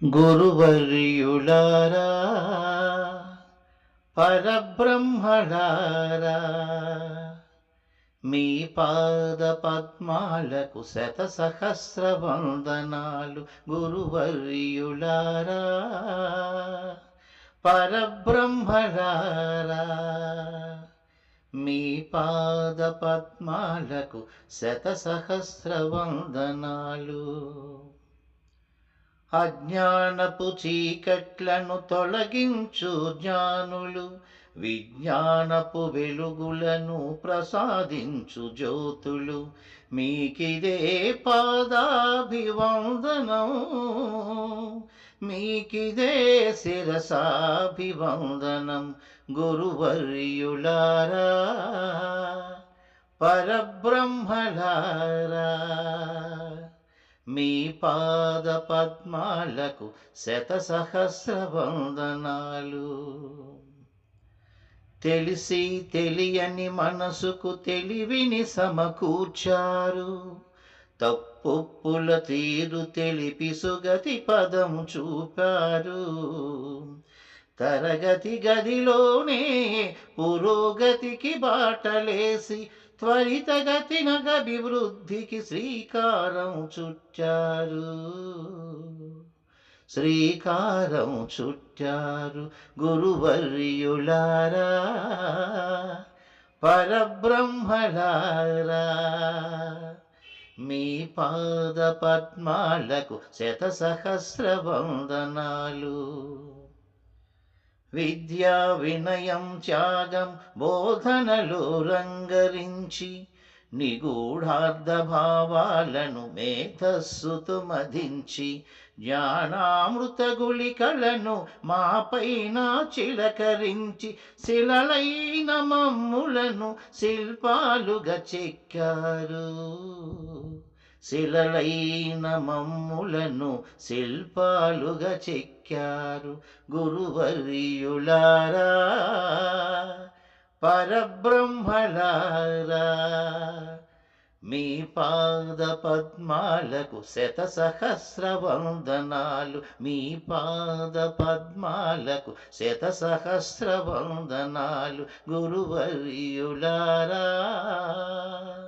గురువర్యులారా పరబ్రహ్మణారా మీ పాద పద్మాలకు శత సహస్ర వందనాలు గురువర్యులారా పరబ్రహ్మణారా మీ పాద పద్మాలకు శత సహస్ర వందనాలు అజ్ఞానపు చీకట్లను తొలగించు జ్ఞానులు. విజ్ఞానపు వెలుగులను ప్రసాదించు జ్యోతులు. మీకిదే పాదాభివందనం. మీకిదే శిరసాభివందనం. గురువర్యులారా పరబ్రహ్మలారా. మీ పాద పద్మాలకు శత సహస్ర వందనాలు తెలిసి తెలియని మనసుకు తెలివిని సమకూర్చారు. తప్పుల తీరు తెలిపి సుగతి పదము చూపారు. తరగతి గదిలోనే పురోగతికి బాటలేసి త్వరితగతిన అభివృద్ధికి శ్రీకారం చుట్టారు. శ్రీకారం చుట్టారు గురువర్యులారా పరబ్రహ్మలారా. మీ పాద పద్మాలకు శత సహస్ర వందనాలు. విద్యా వినయం త్యాగం బోధనలు రంగరించి నిగూఢార్థ భావాలను మేధస్సుతో జ్ఞానామృత గుళికలను మాపైన చిలకరించి శిలలైన మమ్ములను శిల్పాలుగా చెక్కారు. శిలలైన మమ్ములను శిల్పాలుగా చెక్కారు గురువర్యులారా. పరబ్రహ్మలారా మీ పాద పద్మాలకు శత సహస్ర వందనాలు మీ పాద పద్మాలకు శత సహస్ర వందనాలు గురువర్యులారా.